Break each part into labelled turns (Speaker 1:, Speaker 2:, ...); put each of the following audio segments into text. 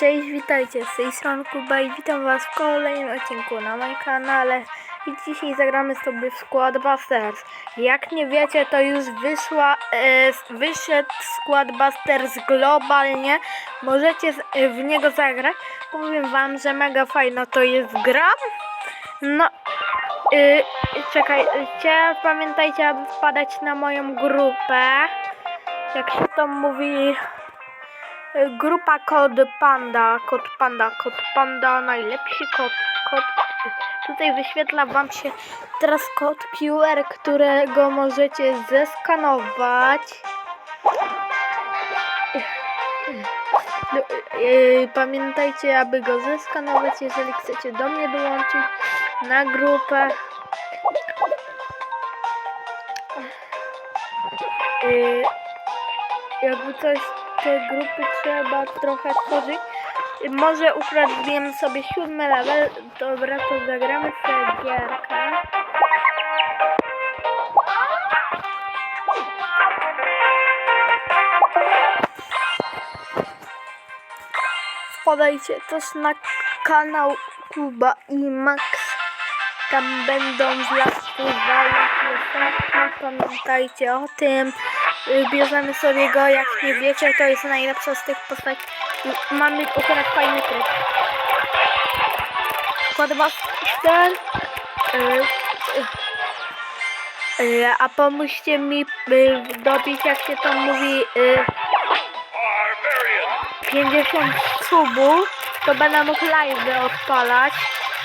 Speaker 1: Cześć, witajcie, z tej strony Kuba i witam was w kolejnym odcinku na moim kanale i dzisiaj zagramy sobie w Squad Busters. Jak nie wiecie, to już wyszła, e, wyszedł Squad Busters globalnie, możecie e, w niego zagrać. Powiem wam, że mega fajna to jest gra. No, y, czekajcie, pamiętajcie, aby wpadać na moją grupę, jak się to mówi... Grupa kod panda, kod panda, kod panda, najlepszy kod, kod. Tutaj wyświetla wam się teraz kod QR, którego możecie zeskanować. No, yy, Pamiętajcie, aby go zeskanować, jeżeli chcecie do mnie dołączyć na grupę. Yy, jakby coś, te grupy trzeba trochę tworzyć. Może ukradniemy sobie siódmy level. Dobra, to zagramy sobie gierkę. Wpadajcie też na kanał Kuba i Max. Tam będą wlatywały piosenki. Pamiętajcie o tym. Y, Bierzemy sobie go, jak nie wiecie, to jest najlepsza z tych postaci. Mamy akurat fajny tryb. Quadbuster. Y, y, A pomóżcie mi y, dobić, jak się to mówi, y, 50 subów, to będę mógł live odpalać.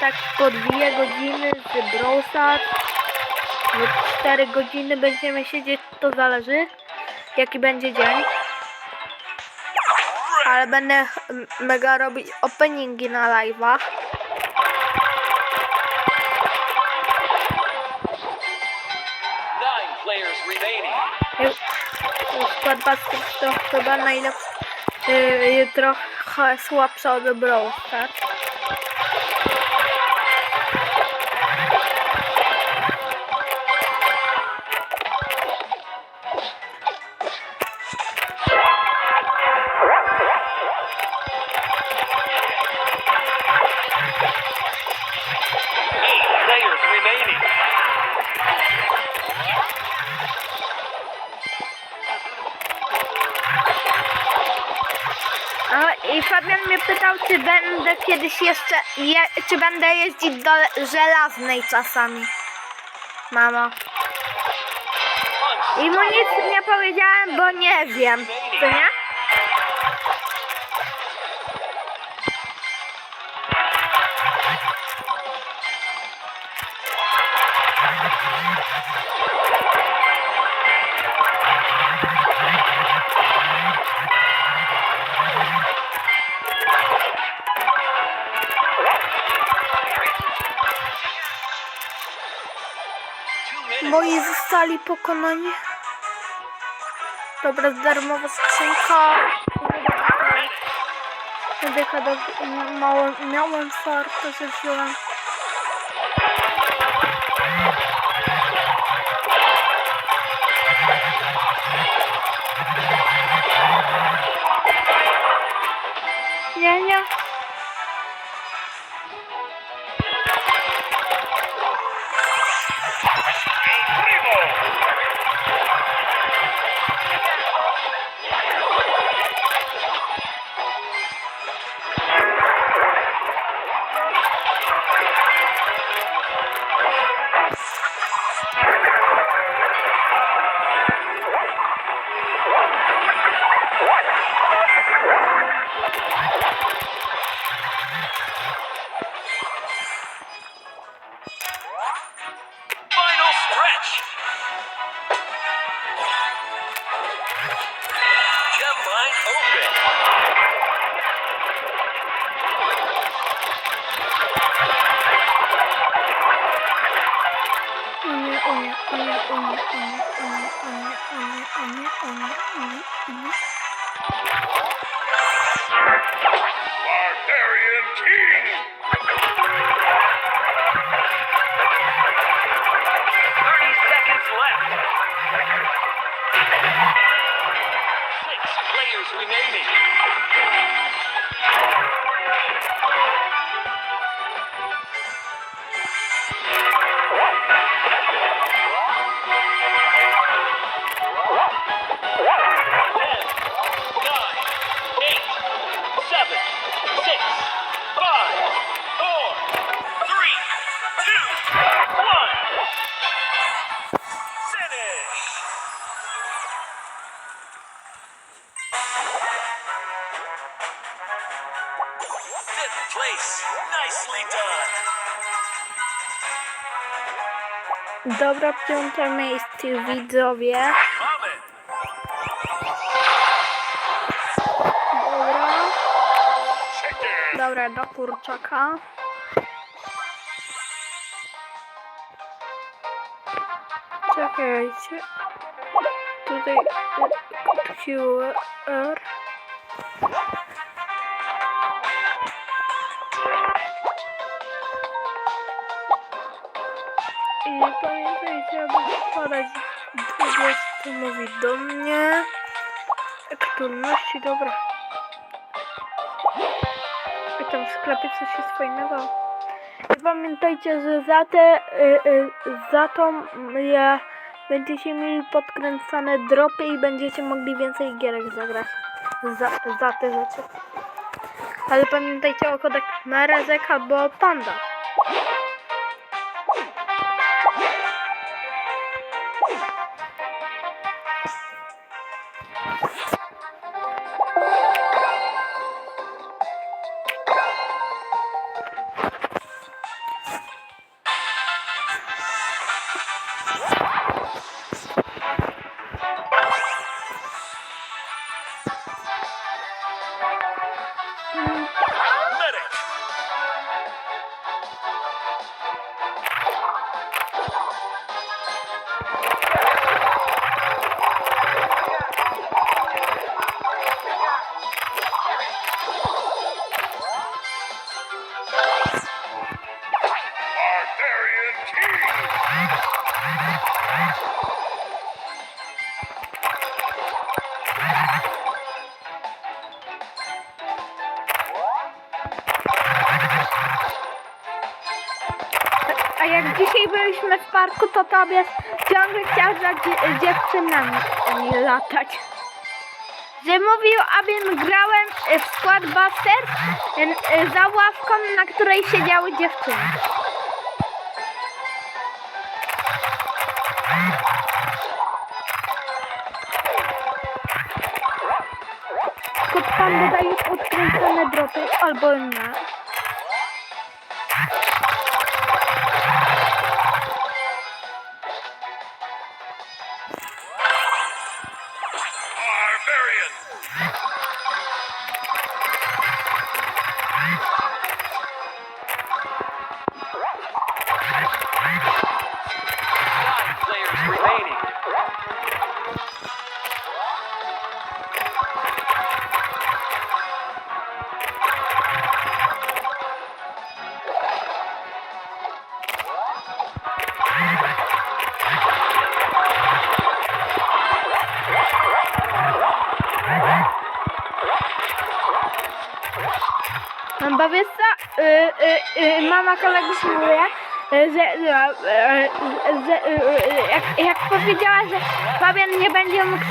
Speaker 1: Tak po 2 godziny z Brawl Stars. W 4 godziny będziemy siedzieć, to zależy jaki będzie dzień. Ale będę m- mega robić openingi na live'ach. Skład Busters to chyba najlepszy, yy, trochę słabsza od Brawl Stars. Fabian mnie pytał, czy będę kiedyś jeszcze, je, czy będę jeździć do żelaznej czasami. Mamo. I mu nic nie powiedziałem, bo nie wiem. Co nie? Moi zostali pokonani. Dobra, darmowa skrzynka. Medyka do... Mało, miałem farta, że wziąłem.
Speaker 2: Barbarian King! Six players remaining. Nicely done.
Speaker 1: Dobra, piąte miejsce widzowie. Dobra, dobra, do kurczaka. Czekajcie. Tutaj QR. I pamiętajcie, aby wpadać 20 mówi do mnie. Aktualności, dobra. I tam w sklepie coś jest fajnego. I pamiętajcie, że za te, y, y, za tą ja, będziecie mieli podkręcane dropy i będziecie mogli więcej gierek zagrać. Za, za te rzeczy. Ale pamiętajcie o kodach Merezek albo Panda. Jak dzisiaj byliśmy w parku, to tobie ciągle chciał za dzie- dziewczynami latać. Że mówił, abym grałem w skład Buster e, za ławką, na której siedziały dziewczyny. Kod pan dodaje podkręcone dropy albo nie. No y, y, y, mama kolegów mówi, y, że, że, y, że y, jak, jak powiedziała, że Fabian nie będzie mógł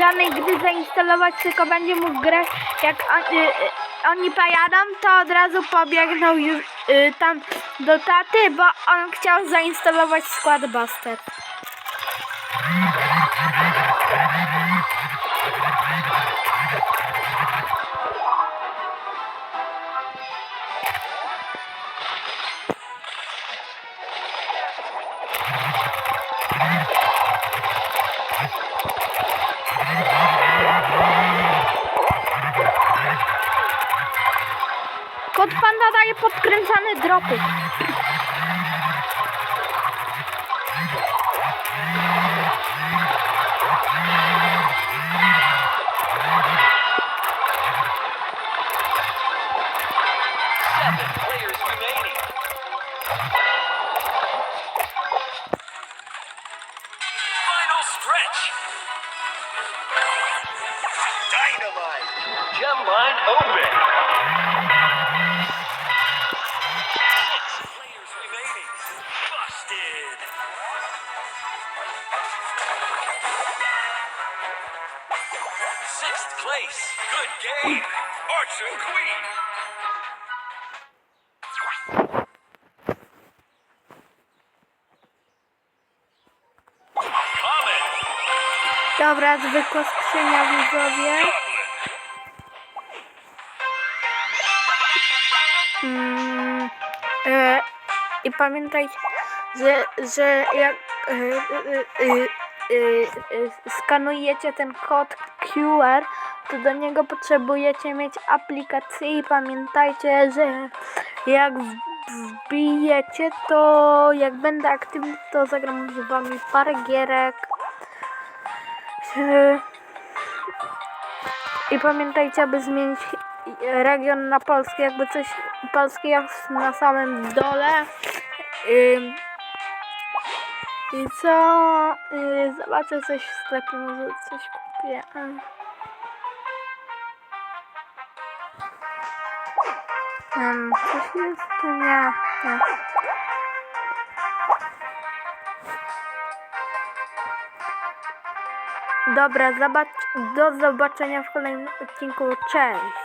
Speaker 1: żadnej gry zainstalować, tylko będzie mógł grać jak on, y, oni pojadą, to od razu pobiegnął już y, tam do taty, bo on chciał zainstalować skład Buster. Podkręcane dropy.
Speaker 2: Good game. Archer Queen.
Speaker 1: Dobra, zwykła skrzynia widzowie. Mm, e, I pamiętajcie, że, że jak e, e, e, e, skanujecie ten kod QR, to do niego potrzebujecie mieć aplikację i pamiętajcie, że jak wbijecie, to jak będę aktywny, to zagram z wami parę gierek. I pamiętajcie, aby zmienić region na polski, jakby coś polski jest na samym dole. I co? Y, Zobaczę coś w sklepie, może coś kupię. Ym, coś tu? Nie, nie. Dobra, zobacz, do zobaczenia w kolejnym odcinku. Cześć!